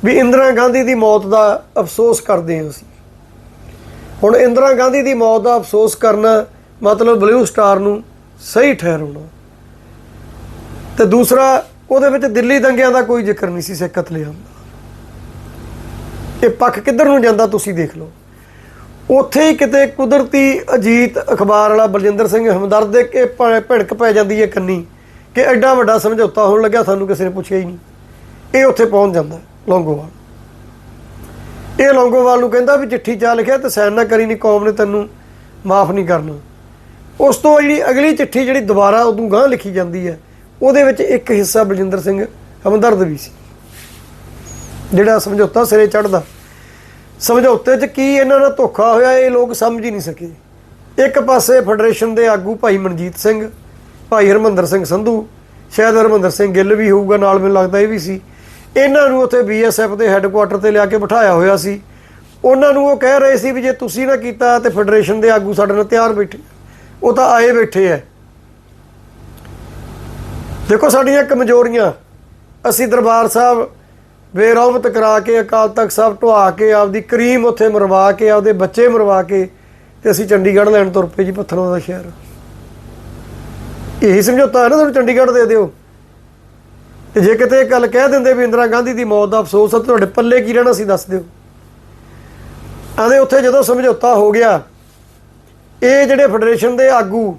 ਵੀ ਇੰਦਰਾ ਗਾਂਧੀ ਦੀ ਮੌਤ ਦਾ ਅਫਸੋਸ ਕਰਦੇ ਹਾਂ ਅਸੀਂ। ਹੁਣ ਇੰਦਰਾ ਗਾਂਧੀ ਦੀ ਮੌਤ ਦਾ ਅਫਸੋਸ ਕਰਨਾ ਮਤਲਬ ਬਲੂ ਸਟਾਰ ਨੂੰ ਸਹੀ ਠਹਿਰਾਉਣਾ। ਤੇ ਦੂਸਰਾ, ਉਹਦੇ ਵਿੱਚ ਦਿੱਲੀ ਦੰਗਿਆਂ ਦਾ ਕੋਈ ਜ਼ਿਕਰ ਨਹੀਂ ਸੀ, ਸਿੱਖ ਕਤਲੇਆਮ ਦਾ। ਇਹ ਪੱਖ ਕਿੱਧਰ ਨੂੰ ਜਾਂਦਾ ਤੁਸੀਂ ਦੇਖ ਲਓ। ਉੱਥੇ ਹੀ ਕਿਤੇ ਕੁਦਰਤੀ ਅਜੀਤ ਅਖਬਾਰ ਵਾਲਾ ਬਲਜਿੰਦਰ ਸਿੰਘ ਹਮਦਰਦ ਦੇ ਕੇ ਭ- ਭਿੜਕ ਪੈ ਜਾਂਦੀ ਹੈ ਕੰਨੀ ਕਿ ਐਡਾ ਵੱਡਾ ਸਮਝੌਤਾ ਹੋਣ ਲੱਗਿਆ, ਸਾਨੂੰ ਕਿਸੇ ਨੇ ਪੁੱਛਿਆ ਹੀ ਨਹੀਂ। ਇਹ ਉੱਥੇ ਪਹੁੰਚ ਜਾਂਦਾ, ਲੌਂਗੋਵਾਲ। ਇਹ ਲੌਂਗੋਵਾਲ ਨੂੰ ਕਹਿੰਦਾ ਵੀ ਚਿੱਠੀ ਚਾ ਲਿਖਿਆ ਤੇ ਸਾਈਨ ਨਾ ਕਰੀ ਨਹੀਂ ਕੌਮ ਨੇ ਤੈਨੂੰ ਮਾਫ ਨਹੀਂ ਕਰਨਾ। ਉਸ ਤੋਂ ਜਿਹੜੀ ਅਗਲੀ ਚਿੱਠੀ ਜਿਹੜੀ ਦੁਬਾਰਾ ਉਦੋਂ ਗਾਂ ਲਿਖੀ ਜਾਂਦੀ ਹੈ, ਉਹਦੇ ਵਿੱਚ ਇੱਕ ਹਿੱਸਾ ਬਲਜਿੰਦਰ ਸਿੰਘ ਹਮਦਰਦ ਵੀ ਸੀ। ਜਿਹੜਾ ਸਮਝੌਤਾ ਸਿਰੇ ਚੜਦਾ ਸਮਝੌਤੇ 'ਚ ਕੀ ਇਹਨਾਂ ਨਾਲ ਧੋਖਾ ਹੋਇਆ ਇਹ ਲੋਕ ਸਮਝ ਹੀ ਨਹੀਂ ਸਕੇ। ਇੱਕ ਪਾਸੇ ਫੈਡਰੇਸ਼ਨ ਦੇ ਆਗੂ ਭਾਈ ਮਨਜੀਤ ਸਿੰਘ, ਭਾਈ ਹਰਮੰਦਰ ਸਿੰਘ ਸੰਧੂ, ਸ਼ਾਇਦ ਹਰਮੰਦਰ ਸਿੰਘ ਗਿੱਲ ਵੀ ਹੋਊਗਾ, ਨਾਲ ਮੈਨੂੰ ਲੱਗਦਾ ਇਹ ਵੀ ਸੀ। ਇਹਨਾਂ ਨੂੰ ਉੱਥੇ ਬੀਐਸਐਫ ਦੇ ਹੈੱਡਕੁਆਟਰ ਤੇ ਲਿਆ ਕੇ ਬਿਠਾਇਆ ਹੋਇਆ ਸੀ। ਉਹਨਾਂ ਨੂੰ ਉਹ ਕਹਿ ਰਹੇ ਸੀ ਵੀ ਜੇ ਤੁਸੀਂ ਨਾ ਕੀਤਾ ਤੇ ਫੈਡਰੇਸ਼ਨ ਦੇ ਆਗੂ ਸਾਡੇ ਨਾਲ ਤਿਆਰ ਬੈਠੇ। ਉਹ ਤਾਂ ਆਏ ਬੈਠੇ ਐ। ਦੇਖੋ ਸਾਡੀਆਂ ਕਮਜ਼ੋਰੀਆਂ। ਅਸੀਂ ਦਰਬਾਰ ਸਾਹਿਬ ਬੇਰੌਬਤ ਕਰਾ ਕੇ ਅਕਾਲ ਤਖਤ ਸਾਹਿਬ ਢਵਾ ਕੇ, ਆਪਦੀ ਕਰੀਮ ਉੱਥੇ ਮਰਵਾ ਕੇ, ਆਪਦੇ ਬੱਚੇ ਮਰਵਾ ਕੇ ਤੇ ਅਸੀਂ ਚੰਡੀਗੜ੍ਹ ਲੈਣ ਤੁਰ ਪਏ ਜੀ ਪੱਥਰਾਂ ਦਾ ਸ਼ਹਿਰ। ਇਹੀ ਸਮਝੌਤਾ ਹੈ ਨਾ ਤੁਹਾਨੂੰ ਚੰਡੀਗੜ੍ਹ ਦੇ ਦਿਓ। ਤੇ ਜੇ ਕਿਤੇ ਇਹ ਗੱਲ ਕਹਿ ਦਿੰਦੇ ਵੀ ਇੰਦਰਾ ਗਾਂਧੀ ਦੀ ਮੌਤ ਦਾ ਅਫਸੋਸ ਹੈ ਤੁਹਾਡੇ ਪੱਲੇ ਕੀ ਰਹਿਣਾ ਸੀ ਦੱਸ ਦਿਓ। ਆਂਦੇ ਉੱਥੇ ਜਦੋਂ ਸਮਝੌਤਾ ਹੋ ਗਿਆ, ਇਹ ਜਿਹੜੇ ਫੈਡਰੇਸ਼ਨ ਦੇ ਆਗੂ,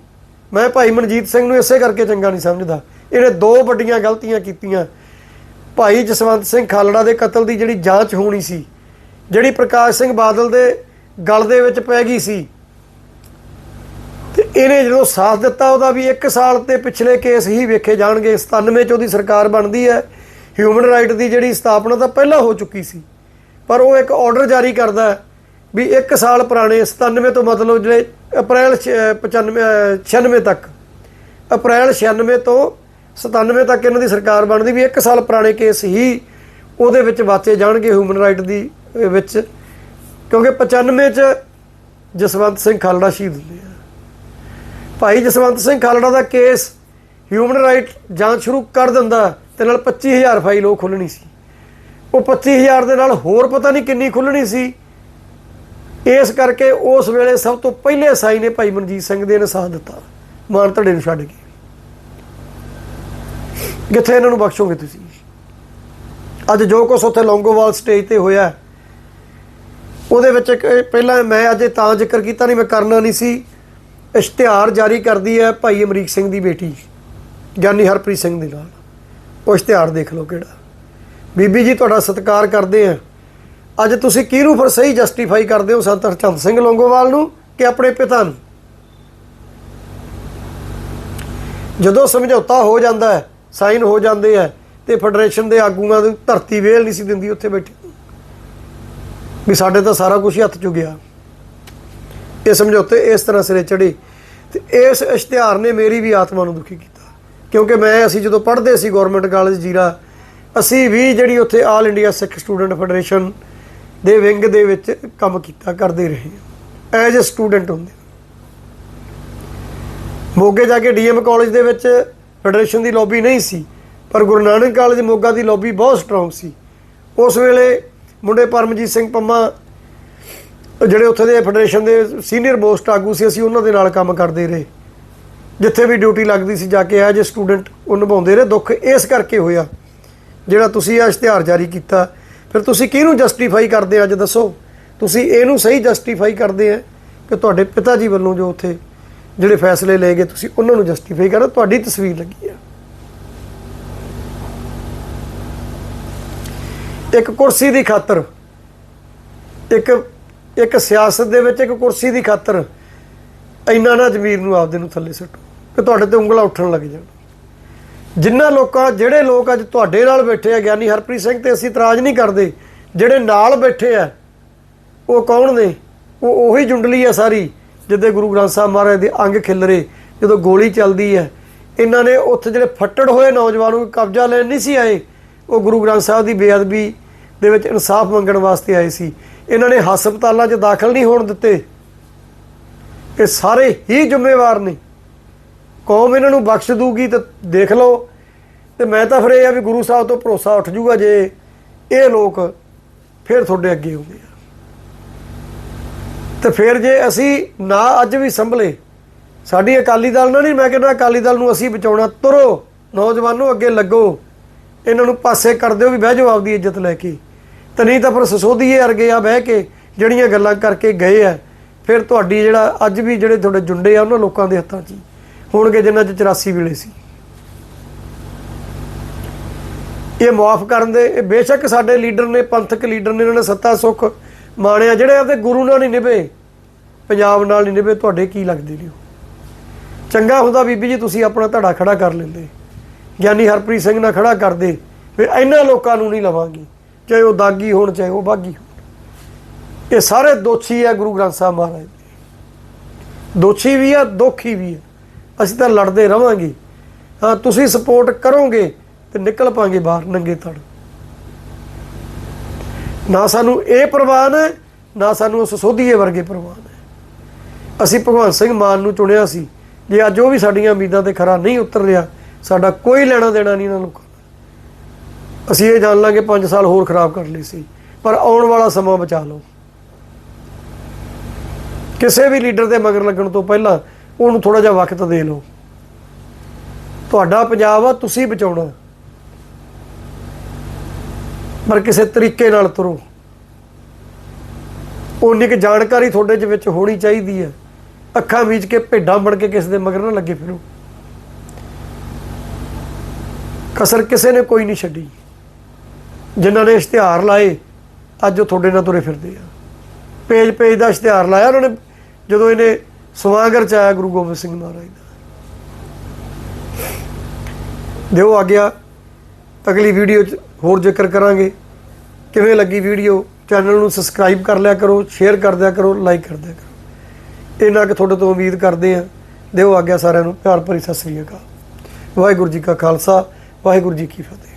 ਮੈਂ ਭਾਈ ਮਨਜੀਤ ਸਿੰਘ ਨੂੰ ਇਸੇ ਕਰਕੇ ਚੰਗਾ ਨਹੀਂ ਸਮਝਦਾ। ਇਹਨੇ ਦੋ ਵੱਡੀਆਂ ਗਲਤੀਆਂ ਕੀਤੀਆਂ। ਭਾਈ ਜਸਵੰਤ ਸਿੰਘ ਖਾਲੜਾ ਦੇ ਕਤਲ ਦੀ ਜਿਹੜੀ ਜਾਂਚ ਹੋਣੀ ਸੀ, ਜਿਹੜੀ ਪ੍ਰਕਾਸ਼ ਸਿੰਘ ਬਾਦਲ ਦੇ ਗਲ ਦੇ ਵਿੱਚ ਪੈ ਗਈ ਸੀ, ਤੇ ਇਹਨੇ ਜਦੋਂ ਸਾਥ ਦਿੱਤਾ ਉਹਦਾ ਵੀ 1 ਸਾਲ ਤੇ ਪਿਛਲੇ ਕੇਸ ਹੀ ਵੇਖੇ ਜਾਣਗੇ 97 ਚ ਉਹਦੀ ਸਰਕਾਰ ਬਣਦੀ ਹੈ ਹਿਊਮਨ ਰਾਈਟ ਦੀ ਜਿਹੜੀ ਸਥਾਪਨਾ ਤਾਂ ਪਹਿਲਾਂ ਹੋ ਚੁੱਕੀ ਸੀ, ਪਰ ਉਹ ਇੱਕ ਆਰਡਰ ਜਾਰੀ ਕਰਦਾ ਵੀ 1 ਸਾਲ ਪੁਰਾਣੇ 97 ਤੋਂ ਮਤਲਬ ਜਿਹੜੇ ਅਪ੍ਰੈਲ 95 96 ਤੱਕ, ਅਪ੍ਰੈਲ 96 ਤੋਂ 97 ਤੱਕ ਇਹਨਾਂ ਦੀ ਸਰਕਾਰ ਬਣਦੀ ਵੀ 1 ਸਾਲ ਪੁਰਾਣੇ ਕੇਸ ਹੀ ਉਹਦੇ ਵਿੱਚ ਵਾਚੇ ਜਾਣਗੇ ਹਿਊਮਨ ਰਾਈਟ ਦੀ ਵਿੱਚ। ਕਿਉਂਕਿ 95 ਚ ਜਸਵੰਤ ਸਿੰਘ ਖਾਲੜਾ ਸ਼ਹੀਦ ਹੁੰਦੇ ਆ। ਭਾਈ ਜਸਵੰਤ ਸਿੰਘ ਖਾਲੜਾ ਦਾ ਕੇਸ ਹਿਊਮਨ ਰਾਈਟ ਜਾਂਚ ਸ਼ੁਰੂ ਕਰ ਦਿੰਦਾ ਤੇ ਨਾਲ 25000 ਫਾਈਲ ਉਹ ਖੁੱਲਣੀ ਸੀ। ਉਹ 25000 ਦੇ ਨਾਲ ਹੋਰ ਪਤਾ ਨਹੀਂ ਕਿੰਨੀ ਖੁੱਲਣੀ ਸੀ। ਇਸ ਕਰਕੇ ਉਸ ਵੇਲੇ ਸਭ ਤੋਂ ਪਹਿਲੇ ਸਾਈ ਨੇ ਭਾਈ ਮਨਜੀਤ ਸਿੰਘ ਦੇ ਨੇ ਸਾਥ ਦਿੱਤਾ। ਮਾਨ ਧੜੇ ਨੂੰ ਛੱਡ ਕੇ। ਕਿੱਥੇ ਇਹਨਾਂ ਨੂੰ ਬਖਸ਼ੋਗੇ ਤੁਸੀਂ? ਅੱਜ ਜੋ ਕੁਛ ਉੱਥੇ ਲੌਂਗੋਵਾਲ ਸਟੇਜ ਤੇ ਹੋਇਆ ਉਹਦੇ ਵਿੱਚ ਪਹਿਲਾਂ ਮੈਂ ਅੱਜ ਤਾਂ ਜ਼ਿਕਰ ਕੀਤਾ ਨਹੀਂ, ਮੈਂ ਕਰਨਾ ਨਹੀਂ ਸੀ। ਇਸ਼ਤਿਹਾਰ ਜਾਰੀ ਕਰਦੀ ਹੈ ਭਾਈ ਅਮਰੀਕ ਸਿੰਘ ਦੀ ਬੇਟੀ, ਗਿਆਨੀ ਹਰਪ੍ਰੀਤ ਸਿੰਘ ਦੇ ਨਾਲ। ਉਹ ਇਸ਼ਤਿਹਾਰ ਦੇਖ ਲਓ ਕਿਹੜਾ। ਬੀਬੀ ਜੀ, ਤੁਹਾਡਾ ਸਤਿਕਾਰ ਕਰਦੇ ਆ ਅੱਜ ਤੁਸੀਂ ਕਿਹਨੂੰ ਫਿਰ ਸਹੀ ਜਸਟੀਫਾਈ ਕਰਦੇ ਹੋ, ਸੰਤ ਹਰਚੰਦ ਸਿੰਘ ਲੌਂਗੋਵਾਲ ਨੂੰ ਕਿ ਆਪਣੇ ਪਿਤਾ ਨੂੰ? ਜਦੋਂ ਸਮਝੌਤਾ ਹੋ ਜਾਂਦਾ ਹੈ ਸਾਈਨ ਹੋ ਜਾਂਦੇ ਆ ਤੇ ਫੈਡਰੇਸ਼ਨ ਦੇ ਆਗੂਆਂ ਦੀ ਧਰਤੀ ਵੇਲ ਨਹੀਂ ਸੀ ਦਿੰਦੀ ਉੱਥੇ ਬੈਠੇ। ਵੀ ਸਾਡੇ ਤਾਂ ਸਾਰਾ ਕੁਝ ਹੱਥ 'ਚ ਗਿਆ। ਇਹ ਸਮਝੌਤੇ ਇਸ ਤਰ੍ਹਾਂ ਸਿਰੇ ਚੜੇ ਤੇ ਇਸ ਇਸ਼ਤਿਹਾਰ ਨੇ ਮੇਰੀ ਵੀ ਆਤਮਾ ਨੂੰ ਦੁਖੀ ਕੀਤਾ। ਕਿਉਂਕਿ ਮੈਂ ਅਸੀਂ ਜਦੋਂ ਪੜ੍ਹਦੇ ਸੀ ਗਵਰਨਮੈਂਟ ਕਾਲਜ ਜੀਰਾ, ਅਸੀਂ ਵੀ ਜਿਹੜੀ ਉੱਥੇ all India Sikh student federation ਦੇ ਵਿੰਗ ਦੇ ਵਿੱਚ ਕੰਮ ਕੀਤਾ, ਕਰਦੇ ਰਹੇ ਐਜ਼ ਅ ਸਟੂਡੈਂਟ ਹੁੰਦੇ ਮੋਗੇ ਜਾ ਕੇ ਡੀਐਮ ਕਾਲਜ ਦੇ ਵਿੱਚ ਫੈਡਰੇਸ਼ਨ ਦੀ ਲੌਬੀ ਨਹੀਂ ਸੀ, ਪਰ ਗੁਰੂ ਨਾਨਕ ਕਾਲਜ ਮੋਗਾ ਦੀ ਲੌਬੀ ਬਹੁਤ ਸਟਰੋਂਗ ਸੀ। ਉਸ ਵੇਲੇ ਮੁੰਡੇ ਪਰਮਜੀਤ ਸਿੰਘ ਪੰਮਾ, ਜਿਹੜੇ ਉੱਥੇ ਦੇ ਫੈਡਰੇਸ਼ਨ ਦੇ ਸੀਨੀਅਰ ਮੋਸਟ ਆਗੂ ਸੀ, ਅਸੀਂ ਉਹਨਾਂ ਦੇ ਨਾਲ ਕੰਮ ਕਰਦੇ ਰਹੇ। ਜਿੱਥੇ ਵੀ ਡਿਊਟੀ ਲੱਗਦੀ ਸੀ, ਜਾ ਕੇ ਐਜ ਜੇ ਸਟੂਡੈਂਟ ਉਹ ਨਿਭਾਉਂਦੇ ਰਹੇ। ਦੁੱਖ ਇਸ ਕਰਕੇ ਹੋਇਆ, ਜਿਹੜਾ ਤੁਸੀਂ ਇਹ ਇਸ਼ਤਿਹਾਰ ਜਾਰੀ ਕੀਤਾ। ਫਿਰ ਤੁਸੀਂ ਕਿਹਨੂੰ ਜਸਟੀਫਾਈ ਕਰਦੇ ਅੱਜ ਦੱਸੋ? ਤੁਸੀਂ ਇਹਨੂੰ ਸਹੀ ਜਸਟੀਫਾਈ ਕਰਦੇ ਆ ਕਿ ਤੁਹਾਡੇ ਪਿਤਾ ਜੀ ਵੱਲੋਂ ਜੋ ਉੱਥੇ ਜਿਹੜੇ ਫੈਸਲੇ ਲਏ ਗਏ ਤੁਸੀਂ ਉਹਨਾਂ ਨੂੰ ਜਸਟੀਫਾਈ ਕਰੋ, ਤੁਹਾਡੀ ਤਸਵੀਰ ਲੱਗੀ ਆ। ਇੱਕ ਕੁਰਸੀ ਦੀ ਖਾਤਰ, ਇੱਕ ਇੱਕ ਸਿਆਸਤ ਦੇ ਵਿੱਚ ਇੱਕ ਕੁਰਸੀ ਦੀ ਖਾਤਰ, ਇੰਨਾ ਨਾ ਜ਼ਮੀਰ ਨੂੰ ਆਪਦੇ ਨੂੰ ਥੱਲੇ ਸੁੱਟੋ, ਕਿ ਤੁਹਾਡੇ ਤੇ ਉਂਗਲਾਂ ਉੱਠਣ ਲੱਗ ਜਾਣ। ਜਿਨ੍ਹਾਂ ਲੋਕਾਂ, ਜਿਹੜੇ ਲੋਕ ਅੱਜ ਤੁਹਾਡੇ ਨਾਲ ਬੈਠੇ ਆ, ਗਿਆਨੀ ਹਰਪ੍ਰੀਤ ਸਿੰਘ ਤੇ ਅਸੀਂ ਇਤਰਾਜ਼ ਨਹੀਂ ਕਰਦੇ, ਜਿਹੜੇ ਨਾਲ ਬੈਠੇ ਆ, ਉਹ ਕੌਣ ਨੇ? ਉਹ ਉਹੀ ਜੁੰਡਲੀ ਆ ਸਾਰੀ। ਜਿੱਦੇ ਗੁਰੂ ਗ੍ਰੰਥ ਸਾਹਿਬ ਮਹਾਰਾਜ ਦੇ ਅੰਗ ਖਿਲਰੇ ਜਦੋਂ ਗੋਲੀ ਚੱਲਦੀ ਹੈ, ਇਹਨਾਂ ਨੇ ਉੱਥੇ ਜਿਹੜੇ ਫੱਟੜ ਹੋਏ ਨੌਜਵਾਨ ਨੂੰ ਕਬਜ਼ਾ ਲੈਣ ਨਹੀਂ ਸੀ ਆਏ, ਉਹ ਗੁਰੂ ਗ੍ਰੰਥ ਸਾਹਿਬ ਦੀ ਬੇਅਦਬੀ ਦੇ ਵਿੱਚ ਇਨਸਾਫ ਮੰਗਣ ਵਾਸਤੇ ਆਏ ਸੀ। ਇਹਨਾਂ ਨੇ ਹਸਪਤਾਲਾਂ 'ਚ ਦਾਖਲ ਨਹੀਂ ਹੋਣ ਦਿੱਤੇ। ਇਹ ਸਾਰੇ ਹੀ ਜ਼ਿੰਮੇਵਾਰ ਨੇ। ਕੌਮ ਇਹਨਾਂ ਨੂੰ ਬਖਸ਼ ਦੂਗੀ ਤਾਂ ਦੇਖ ਲਓ। ਤੇ ਮੈਂ ਤਾਂ ਫਿਰ ਇਹ ਆ ਵੀ ਗੁਰੂ ਸਾਹਿਬ ਤੋਂ ਭਰੋਸਾ ਉੱਠ ਜੂਗਾ ਜੇ ਇਹ ਲੋਕ ਫਿਰ ਤੁਹਾਡੇ ਅੱਗੇ ਆਉਂਦੇ ਆ। ਤੇ ਫਿਰ ਜੇ ਅਸੀਂ ਨਾ ਅੱਜ ਵੀ ਸੰਭਲੇ, ਸਾਡੀ ਅਕਾਲੀ ਦਲ ਨਾਲ ਨਹੀਂ, ਮੈਂ ਕਹਿੰਦਾ ਅਕਾਲੀ ਦਲ ਨੂੰ ਅਸੀਂ ਬਚਾਉਣਾ, ਤੁਰੋ, ਨੌਜਵਾਨੋ ਅੱਗੇ ਲੱਗੋ, ਇਹਨਾਂ ਨੂੰ ਪਾਸੇ ਕਰ ਦਿਓ ਵੀ ਬਹਿ ਜਾਓ ਆਪਦੀ ਇੱਜ਼ਤ ਲੈ ਕੇ। ਤੇ ਨਹੀਂ ਤਾਂ ਫਿਰ ਸਸੋਧੀਏ ਅਰਗੇ ਆ ਬਹਿ ਕੇ ਜਿਹੜੀਆਂ ਗੱਲਾਂ ਕਰਕੇ ਗਏ ਆ, ਫਿਰ ਤੁਹਾਡੀ ਜਿਹੜਾ ਅੱਜ ਵੀ ਜਿਹੜੇ ਤੁਹਾਡੇ ਜੁੰਡੇ ਆ, ਉਹਨਾਂ ਲੋਕਾਂ ਦੇ ਹੱਥਾਂ 'ਚ ਹੀ। ਹੋਣਗੇ ਜਿਨ੍ਹਾਂ 'ਚ 84 ਵੇਲੇ ਸੀ। ਇਹ ਮਾਫ ਕਰਨ ਦੇ, ਇਹ ਬੇਸ਼ੱਕ ਸਾਡੇ ਲੀਡਰ ਨੇ, ਪੰਥਕ ਲੀਡਰ ਨੇ, ਇਹਨਾਂ ਨੇ ਸੱਤਾ ਸੁੱਖ ਮਾਣਿਆ ਜਿਹੜੇ ਆਪਦੇ ਗੁਰੂ ਨਾਲ ਨਹੀਂ ਨਿਭੇ, ਪੰਜਾਬ ਨਾਲ ਨਹੀਂ ਨਿਭੇ, ਤੁਹਾਡੇ ਕੀ ਲੱਗਦੇ ਨੇ ਉਹ? ਚੰਗਾ ਹੁੰਦਾ ਬੀਬੀ ਜੀ, ਤੁਸੀਂ ਆਪਣਾ ਧੜਾ ਖੜਾ ਕਰ ਲੈਂਦੇ। ਗਿਆਨੀ ਹਰਪ੍ਰੀਤ ਸਿੰਘ ਨਾਲ ਖੜਾ ਕਰਦੇ, ਫਿਰ ਇਹਨਾਂ ਲੋਕਾਂ ਨੂੰ ਨਹੀਂ ਲਵਾਂਗੇ, ਚਾਹੇ ਉਹ ਦਾਗੀ ਹੋਣ, ਚਾਹੇ ਉਹ ਬਾਗੀ ਹੋਣ। ਇਹ ਸਾਰੇ ਦੋਸ਼ੀ ਆ ਗੁਰੂ ਗ੍ਰੰਥ ਸਾਹਿਬ ਮਹਾਰਾਜ ਦੇ। ਦੋਸ਼ੀ ਵੀ ਆ, ਦੋਖੀ ਵੀ ਆ। ਅਸੀਂ ਤਾਂ ਲੜਦੇ ਰਵਾਂਗੇ। ਹਾਂ, ਤੁਸੀਂ ਸਪੋਰਟ ਕਰੋਗੇ ਤੇ ਨਿਕਲ ਪਾਂਗੇ ਬਾਹਰ, ਨੰਗੇ ਤੜ ਨਾ ਸਾਨੂੰ ਇਹ ਪ੍ਰਵਾਨ ਹੈ, ਨਾ ਸਾਨੂੰ ਉਸ ਸੋਧੀਏ ਵਰਗੇ ਪ੍ਰਵਾਨ ਹੈ। ਅਸੀਂ ਭਗਵੰਤ ਸਿੰਘ ਮਾਨ ਨੂੰ ਚੁਣਿਆ ਸੀ। ਜੇ ਅੱਜ ਉਹ ਵੀ ਸਾਡੀਆਂ ਉਮੀਦਾਂ ਤੇ ਖਰਾ ਨਹੀਂ ਉਤਰ ਰਿਹਾ, ਸਾਡਾ ਕੋਈ ਲੈਣਾ ਦੇਣਾ ਨਹੀਂ ਇਹਨਾਂ ਲੋਕਾਂ ਨਾਲ ਅਸੀਂ ਇਹ ਜਾਣ ਲਾਂਗੇ 5 ਸਾਲ ਹੋਰ ਖਰਾਬ ਕਰ ਲਈ ਸੀ। ਪਰ ਆਉਣ ਵਾਲਾ ਸਮਾਂ ਬਚਾ ਲਓ। ਕਿਸੇ ਵੀ ਲੀਡਰ ਦੇ ਮਗਰ ਲੱਗਣ ਤੋਂ ਪਹਿਲਾਂ ਉਹਨੂੰ ਥੋੜਾ ਜਿਹਾ ਵਕਤ ਦੇ ਲਓ। ਤੁਹਾਡਾ ਪੰਜਾਬ ਆ, ਤੁਸੀਂ ਬਚਾਉਣਾ। ਪਰ ਕਿਸੇ ਤਰੀਕੇ ਨਾਲ ਤੁਰੋ। ਉਨੀ ਕੁ ਜਾਣਕਾਰੀ ਤੁਹਾਡੇ ਚ ਵਿੱਚ ਹੋਣੀ ਚਾਹੀਦੀ ਹੈ। ਅੱਖਾਂ ਮੀਚ ਕੇ ਭੇਡਾਂ ਬਣ ਕੇ ਕਿਸੇ ਦੇ ਮਗਰ ਨਾ ਲੱਗੇ ਫਿਰੋ। ਕਸਰ ਕਿਸੇ ਨੇ ਕੋਈ ਨਹੀਂ ਛੱਡੀ। ਜਿਨ੍ਹਾਂ ਨੇ ਇਸ਼ਤਿਹਾਰ ਲਾਏ, ਅੱਜ ਉਹ ਤੁਹਾਡੇ ਨਾਲ ਤੁਰੇ ਫਿਰਦੇ ਆ। ਪੇਜ ਪੇਜ ਦਾ ਇਸ਼ਤਿਹਾਰ ਲਾਇਆ ਉਹਨਾਂ ਨੇ, ਜਦੋਂ ਇਹਨੇ ਸਵਾਗਰ ਚ ਆਇਆ ਗੁਰੂ ਗੋਬਿੰਦ ਸਿੰਘ ਮਹਾਰਾਜ ਦਾ। ਦਿਓ ਆ ਗਿਆ ਅਗਲੀ ਵੀਡੀਓ ਚ ਹੋਰ ਜ਼ਿਕਰ ਕਰਾਂਗੇ। ਕਿਵੇਂ ਲੱਗੀ ਵੀਡੀਓ ਚੈਨਲ ਨੂੰ ਸਬਸਕ੍ਰਾਈਬ ਕਰ ਲਿਆ ਕਰੋ ਸ਼ੇਅਰ ਕਰ ਦਿਆ ਕਰੋ ਲਾਈਕ ਕਰ ਦਿਆ ਕਰੋ। ਇਹਨਾਂ ਕਿ ਤੁਹਾਡੇ ਤੋਂ ਉਮੀਦ ਕਰਦੇ ਆ ਦਿਓ ਆਗਿਆ ਸਾਰਿਆਂ ਨੂੰ, ਪਿਆਰ ਭਰੀ ਸਤਿ ਸ੍ਰੀ ਅਕਾਲ। ਵਾਹਿਗੁਰੂ ਜੀ ਕਾ ਖਾਲਸਾ, ਵਾਹਿਗੁਰੂ ਜੀ ਕੀ ਫਤਿਹ।